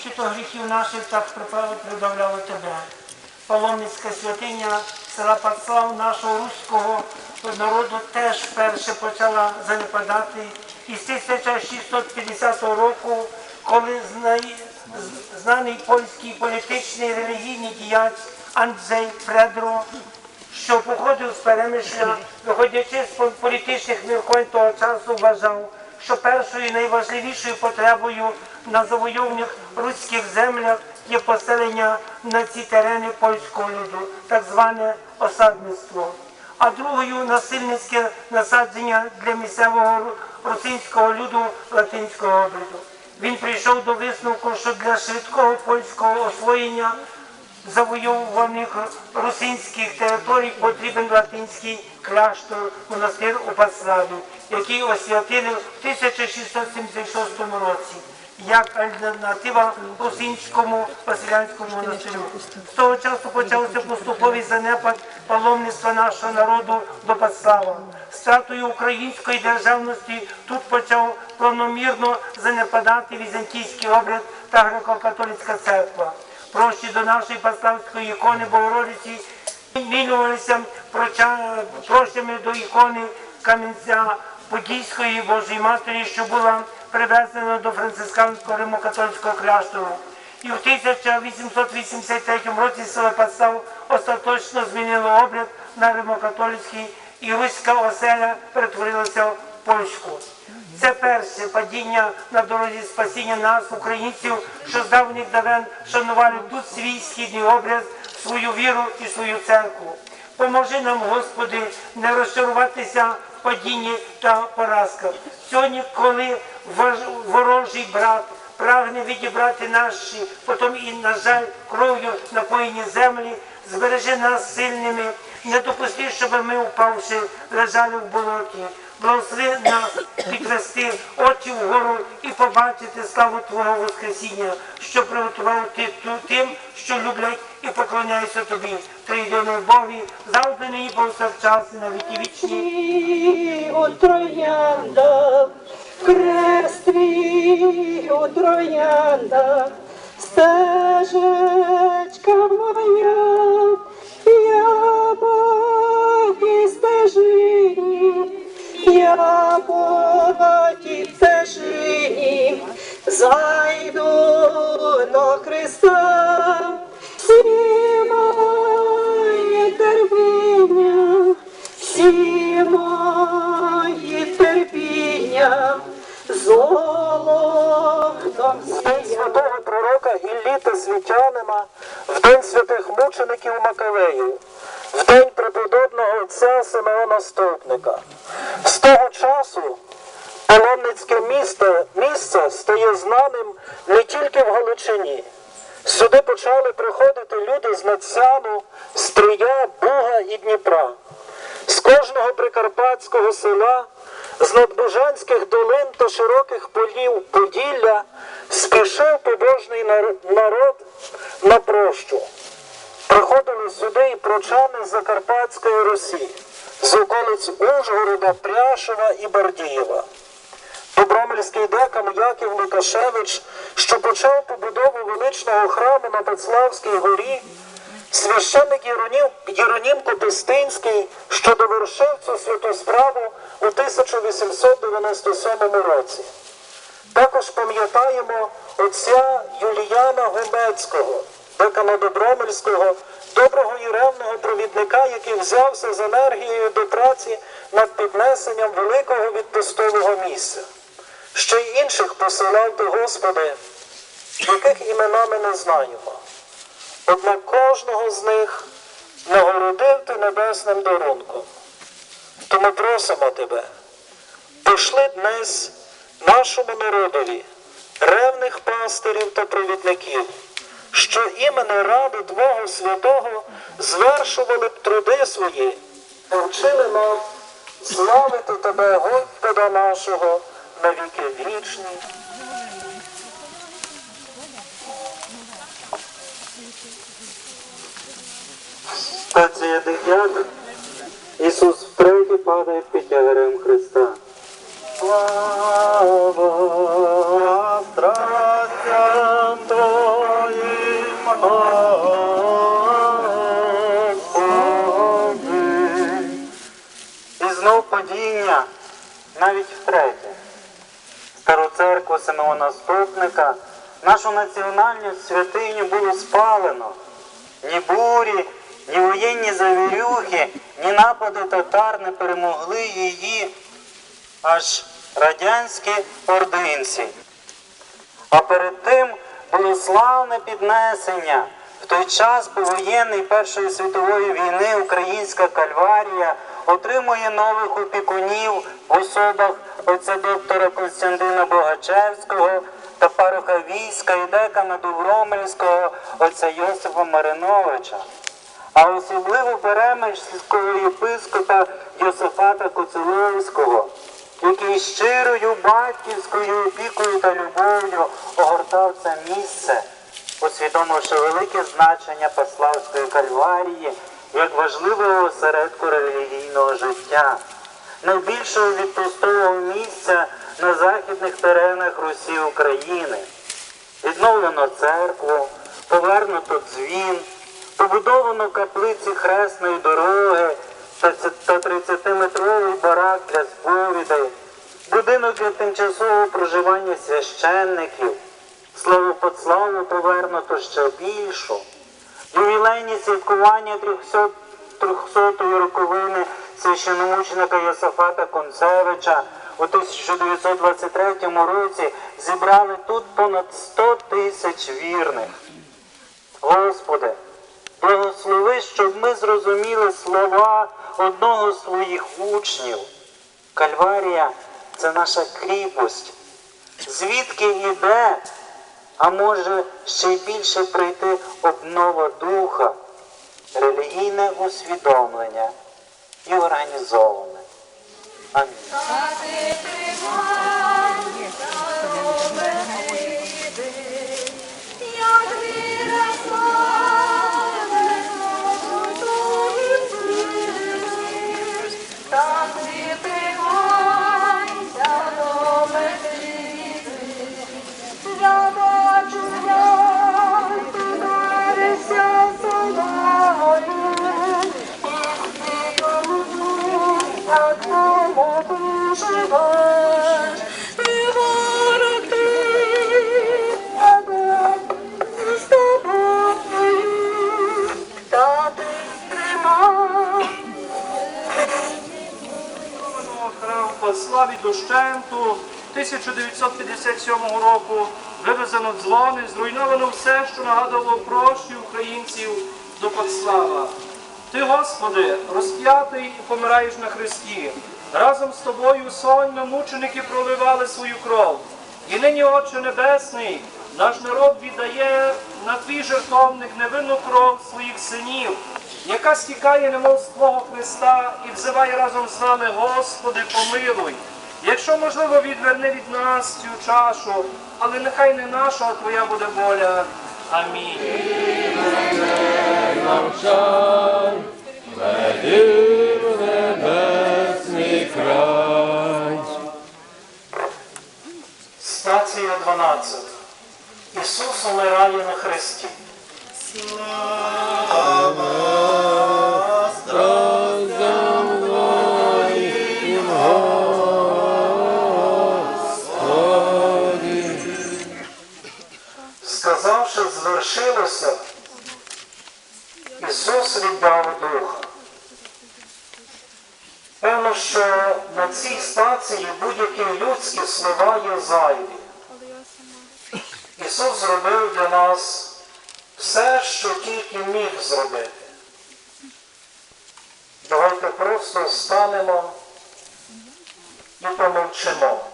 скільки то гріхів наших так приправи придавляло тебе. Паломницька святиня села Пацлав нашого руського народу теж вперше почала занепадати. І з 1650 року, коли знаний польський політичний релігійний діяч Анджей Фредро що походив з перемишля, виходячи з політичних міркувань того часу, вважав, що першою найважливішою потребою на завойовних руських землях є поселення на ці терени польського люду, так зване осадництво. А другою насильницьке насадження для місцевого ру- русинського люду латинського обряду. Він прийшов до висновку, що для швидкого польського освоєння завойовуваних русинських територій потрібен латинський кляштор монастир у Пацлаві, який освятили в 1676 році як альтернатива русинському Василянському монастирю. З того часу почався поступовий занепад паломництва нашого народу до Пацлава. Стратою української державності тут почав планомірно занепадати візантійський обряд та греко-католицька церква. Прощі до нашої Паславської ікони Богородиці мілювалися проча- прощами до ікони Кам'янця Подільської Божої Матері, що була привезена до францисканського римокатолицького кляштору. І в 1883 році село Пастав остаточно змінило обряд на римокатолицький і руська оселя перетворилася в польську. Це перше падіння на дорозі спасіння нас, українців, що з давніх давен шанували тут свій східний образ, свою віру і свою церкву. Поможи нам, Господи, не розчаруватися в падінні та поразках. Сьогодні, коли ворожий брат прагне відібрати наші, потім і, на жаль, кров'ю напоєні землі, збережи нас сильними, не допусти, щоб ми, впавши, лежали в болоті. Благослови нас підвести очі вгору і побачити славу Твого Воскресіння, що приготував ти тим, що люблять і поклоняються тобі. Трийденій Богові, завжди нині повсякчас і на віки вічні. У трояндах, крест твій у трояндах, стежечка моя, я тій стежині, я по тій стежині, зайду до Христа, всі моє терпіння, всі мої терпіння, золотом День святого пророка Ілліта Світянина, в день святих мучеників Макавеїв, в день преподобного отця Симеона Стовпника. З того часу паломницьке місто, місце стає знаним не тільки в Галичині. Сюди почали приходити люди з Нацяну, Стрия, Буга і Дніпра. З кожного прикарпатського села, з надбужанських долин та широких полів Поділля спішив побожний народ на прощу. Приходили сюди і прочани з Закарпатської Русі, з околиць Ужгорода, Пряшева і Бардієва. Добромельський декан Яків Лукашевич, що почав побудову величного храму на Пецлавській горі, Священник Єронім, Єронім Копистинський, що довершив цю святу справу у 1897 році. Також пам'ятаємо отця Юліяна Гомецького, декана Добромельського, доброго і ревного провідника, який взявся з енергією до праці над піднесенням великого відпустового місця. Ще й інших посилав ти, Господи, яких імена ми не знаємо. Однак кожного з них нагородив ти небесним дарунком. Тому просимо тебе, пошли днес нашому народові, ревних пастирів та провідників, що імени ради Твого Святого звершували б труди свої, повчили нас славити Тебе, Господа нашого, на віки вічні. Стація 9. Ісус втретє падає під тягарем Христа. Слава страстям Твоїм, Господи. І знов падіння, навіть втретє. Церкву Симеона Ступника, нашу національну святиню було спалено. Ні бурі, ні воєнні завірюхи, ні напади татар не перемогли її, аж радянські ординці. А перед тим було славне піднесення. В той час повоєнний Першої світової війни українська кальварія отримує нових опікунів в особах отця доктора Константина Богачевського та пароха війська і декана Довромельського отця Йосифа Мариновича. А особливо перемишльського єпископа Йосифата Коцеловського, який щирою батьківською опікою та любов'ю огортав це місце, усвідомивши велике значення Паславської кальварії як важливого осередку релігійного життя, найбільшого відпустового місця на західних теренах Русі України. Відновлено церкву, повернуто дзвін, побудовано каплиці хресної дороги та 30-метровий барак для сповідей, будинок для тимчасового проживання священників, слово подславу повернуто ще більшу. Ювілейні святкування 300 300-ї роковини священомученика Йосафата Концевича у 1923 році зібрали тут понад 100 тисяч вірних. Господи, благослови, щоб ми зрозуміли слова одного з твоїх учнів. Кальварія це наша кріпость. Звідки йде, а може ще й більше прийти обнова духа, релігійне усвідомлення і організоване. Амінь. Славі дощенту 1957 року вивезено дзвони, зруйновано все, що нагадувало прощі українців до Подслава. Ти, Господи, розп'ятий і помираєш на Христі. Разом з тобою сольно мученики проливали свою кров. І нині, Отче Небесний, наш народ віддає на твій жертовник невинну кров своїх синів, яка стікає немов з Твого Христа і взиває разом з нами, Господи, помилуй. Якщо можливо, відверни від нас цю чашу, але нехай не наша, а Твоя буде воля. Амінь. Стація 12. Ісус умирає на хресті. Слава Ісус віддав духа. Певно, що на цій стації будь-які людські слова є зайві. Ісус зробив для нас все, що тільки міг зробити. Давайте просто станемо і помовчимо.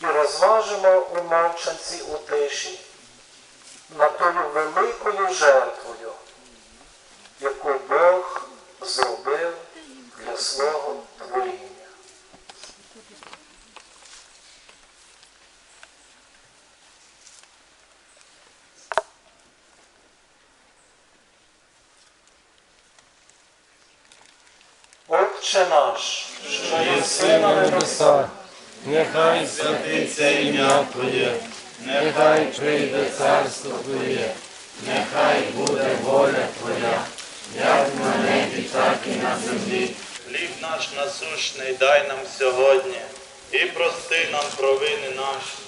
І розважимо у мовчанці у тиші над тою великою жертвою, яку Бог зробив для свого творіння. Отче наш, що єси на небесах, Нехай святиться ім'я Твоє, нехай прийде царство Твоє, нехай буде воля Твоя, як на небі, так і на землі. Хліб наш насущний дай нам сьогодні, і прости нам провини наші,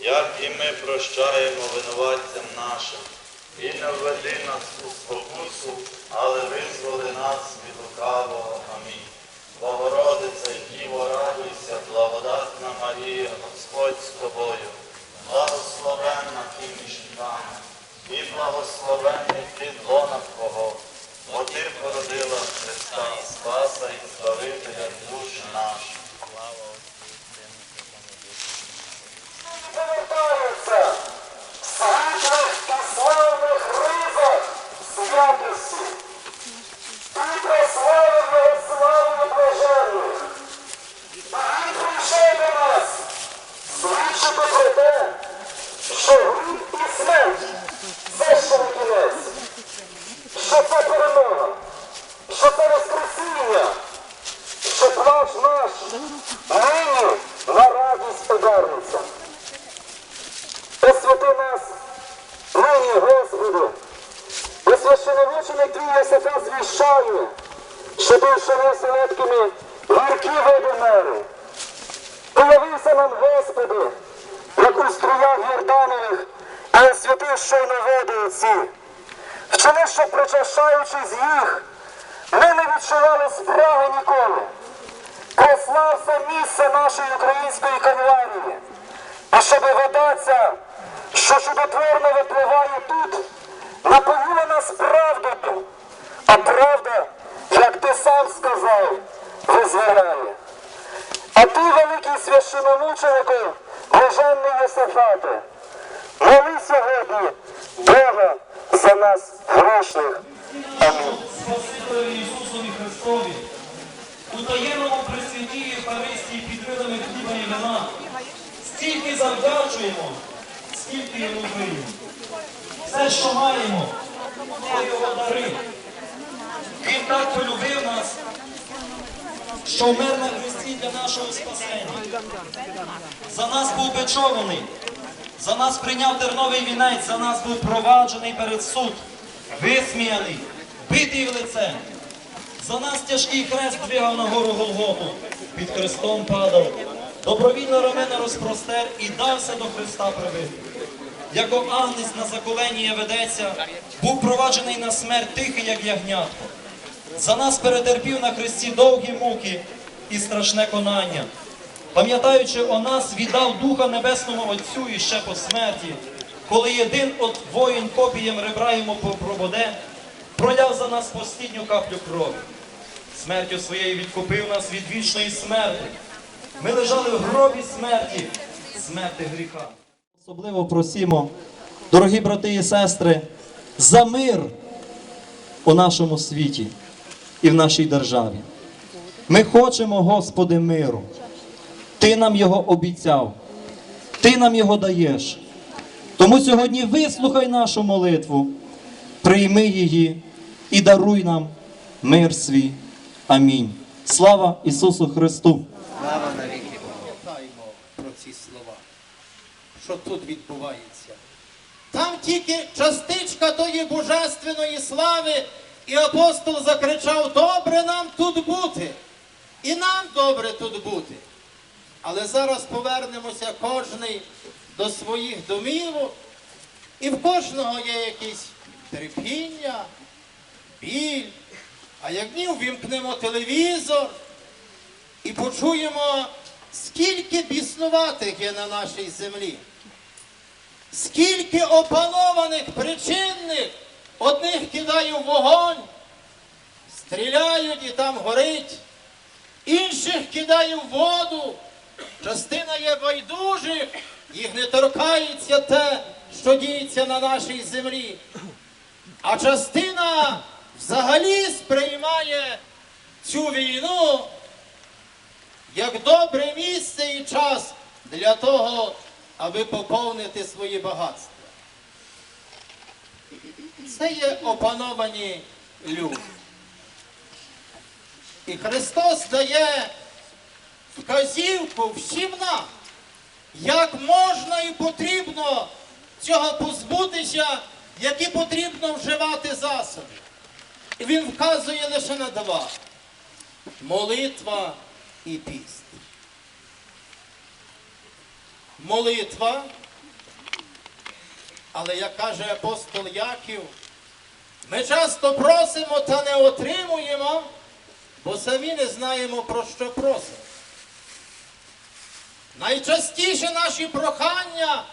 як і ми прощаємо винуватцям нашим. І не введи нас у спокусу, але визволи нас від лукавого. Амінь. Богородице, Діво, радуйся, благодатна Марія, Господь з тобою, благословенна ти між жінками, і благословенний плід лона Твого, бо породила Христа, Спаса і Збавителя душ наших. Слава Отцю і Сину і Святому Духу. повертаються в світлих і славних ризах святості. Ти прославив його славою блаженних. А він прийшов до нас свідчити про те, що гріх і смерть це ще не кінець, що це перемога, що це воскресіння, що плач наш нині на радість повернеться. Посвяти нас нині, Господи, бо священовічений Твій Йосифа звіщає, що більшими солодкими гіркі води мери. Появився нам, Господи, як у Йорданових, а освятив щойно води оці. Вчини, щоб причащаючись їх, ми не відчували спраги ніколи. Прослався місце нашої української кальварії. І щоб вода ця, що чудотворно випливає тут, напоїла нас правдою. А правда, як ти сам сказав, визволяє. А ти, великий священомученику, блаженний Йосифате, моли сьогодні Бога за нас грошних. Амінь. Ісусові Христові, у таємному присвяті Євхаристії під видами хліба і вина, стільки завдячуємо, скільки йому винні. Все, що маємо, це його дари. Так полюбив нас, що вмер на Христі для нашого спасення. За нас був бичований, за нас прийняв терновий вінець, за нас був проваджений перед суд, висміяний, битий в лице. За нас тяжкий хрест двигав на гору Голготу, під хрестом падав. Добровільно рамена розпростер і дався до Христа прибити. Яко агнець на заколенія ведеться, був проваджений на смерть тихий, як ягнятко. За нас перетерпів на хресті довгі муки і страшне конання. Пам'ятаючи о нас, віддав Духа Небесному Отцю і ще по смерті, коли єдин от воїн копієм ребра йому прободе, проляв за нас постідню каплю крові. Смертю своєю відкупив нас від вічної смерти. Ми лежали в гробі смерті, смерти гріха. Особливо просимо, дорогі брати і сестри, за мир у нашому світі і в нашій державі. Ми хочемо, Господи, миру. Ти нам його обіцяв, Ти нам його даєш. Тому сьогодні вислухай нашу молитву, прийми її і даруй нам мир свій. Амінь. Слава Ісусу Христу! Слава навіки пам'ятаємо про ці слова, що тут відбувається. Там тільки частичка тої божественної слави, і апостол закричав: Добре нам тут бути, і нам добре тут бути. Але зараз повернемося кожний до своїх домівок, і в кожного є якісь терпіння, біль. А як ні, ввімкнемо телевізор і почуємо, скільки біснуватих є на нашій землі. Скільки опанованих причинних, одних кидає в вогонь, стріляють і там горить, інших кидає в воду, частина є байдужих, їх не торкається те, що діється на нашій землі. А частина взагалі сприймає цю війну як добре місце і час для того, аби поповнити свої багатства. Це є опановані люди. І Христос дає вказівку всім нам, як можна і потрібно цього позбутися, які потрібно вживати засоби. І він вказує лише на два: молитва і піст. Молитва, але як каже апостол Яків, ми часто просимо та не отримуємо, бо самі не знаємо, про що просимо. Найчастіше наші прохання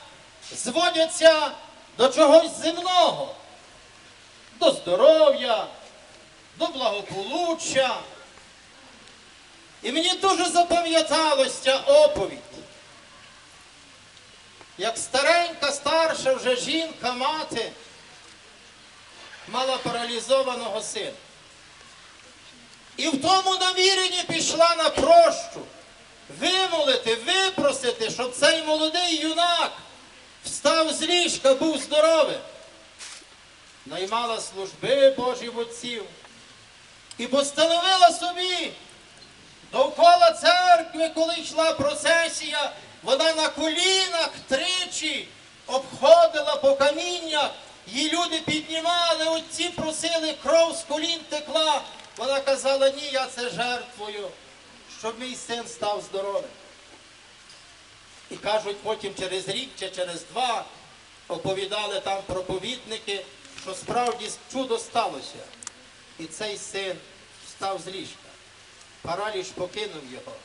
зводяться до чогось земного, до здоров'я, до благополуччя. І мені дуже запам'яталася ця оповідь. Як старенька, старша вже жінка, мати мала паралізованого сина. І в тому наміренні пішла на прощу вимолити, випросити, щоб цей молодий юнак встав з ліжка, був здоровим. Наймала служби Божі в отців і постановила собі довкола церкви, коли йшла процесія, вона на колінах тричі обходила по каміннях, її люди піднімали, отці просили, кров з колін текла. Вона казала, ні, я це жертвую, щоб мій син став здоровим. І кажуть, потім через рік чи через два оповідали там проповідники, що справді чудо сталося. І цей син встав з ліжка. Параліч покинув його.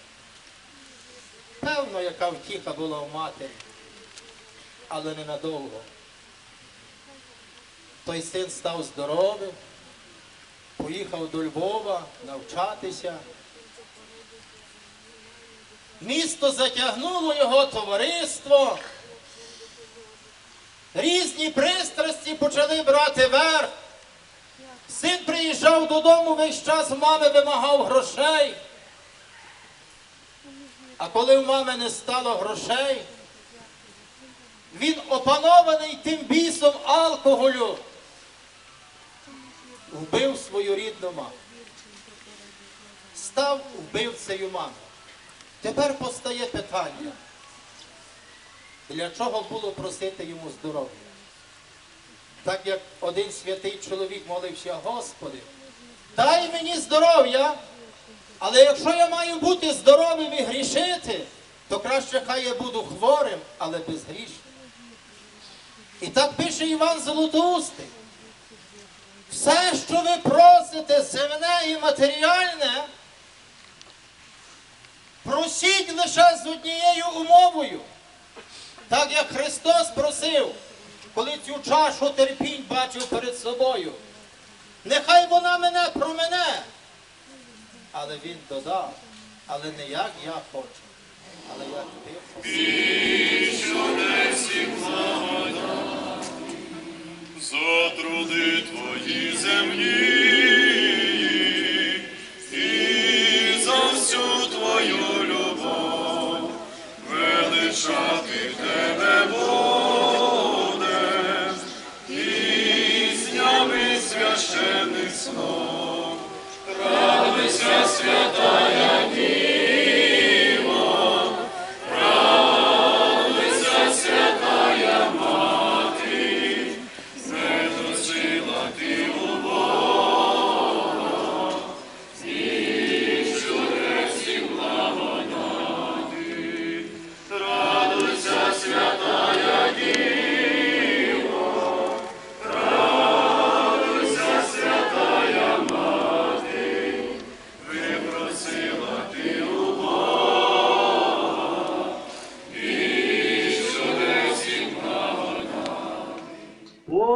Певно, яка втіха була в матері, але ненадовго. Той син став здоровим, поїхав до Львова навчатися. Місто затягнуло його товариство. Різні пристрасті почали брати верх. Син приїжджав додому весь час, мами вимагав грошей. А коли в мами не стало грошей, він опанований тим бісом алкоголю, вбив свою рідну маму. Став вбивцею мами. Тепер постає питання, для чого було просити йому здоров'я? Так як один святий чоловік молився, Господи, дай мені здоров'я, але якщо я маю бути здоровим і грішити, то краще хай я буду хворим, але безгрішним. І так пише Іван Золотоустий. Все, що ви просите, земне і матеріальне, просіть лише з однією умовою. Так як Христос просив, коли цю чашу терпінь бачив перед собою. Нехай вона мене промене. Але він додав, але не як я хочу, але як ти хочеш. Труди твої земні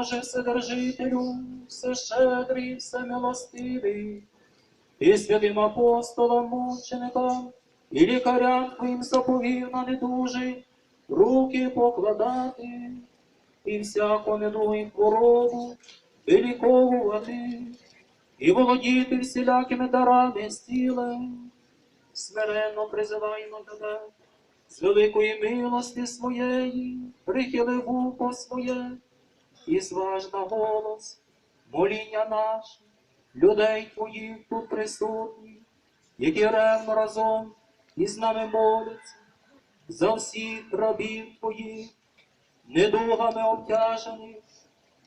Боже Вседержителю, всещедрий, всемилостивий, і святим апостолам, мученикам і лікарям Твоїм заповів на недужий руки покладати і всяку недугу і хворобу виліковувати і володіти всілякими дарами зцілень. Смиренно призиваємо тебе з великої милости своєї, прихили вухо своє і зваж на голос моління наше, людей твоїх тут присутніх, які ревно разом із нами моляться, за всіх рабів твоїх, недугами обтяжених,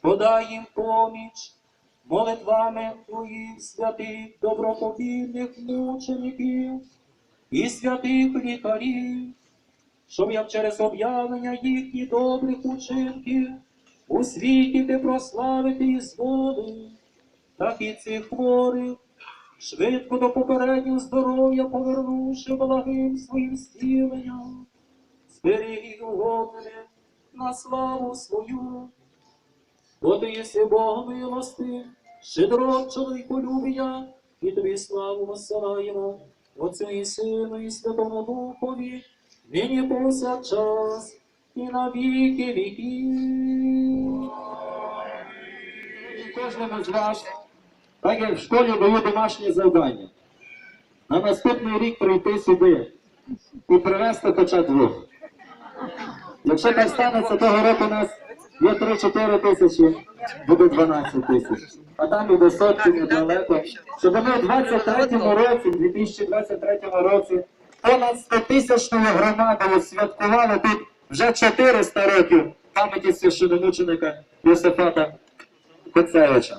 подай їм поміч, молитвами твоїх святих добропобірних мучеників і святих лікарів, щоб як через об'явлення їхніх добрих учинків у світі ти прославити і зволи, так і цих хворих, швидко до попереднього здоров'я повернувши благим своїм зціленням, зберіг їх угодними на славу свою. Бо ти єси Бог милости, щедрот чоловіколюбія, і тобі славу посилаємо, Отцю і Сину, і Святому Духові, нині повсякчас, і на віки віків. І кожному з вас, так як в школі даю домашнє завдання. На наступний рік прийти сюди і привезти хоча двох. Якщо так станеться, того року у нас є 3-4 тисячі, буде 12 тисяч. А там і до сотки недалеко. Щоб ми в 23-му році, в 2023 році, понад 100 тисячною громадою святкували тут вже 400 років пам'яті священомученика Йосифата Коцевича.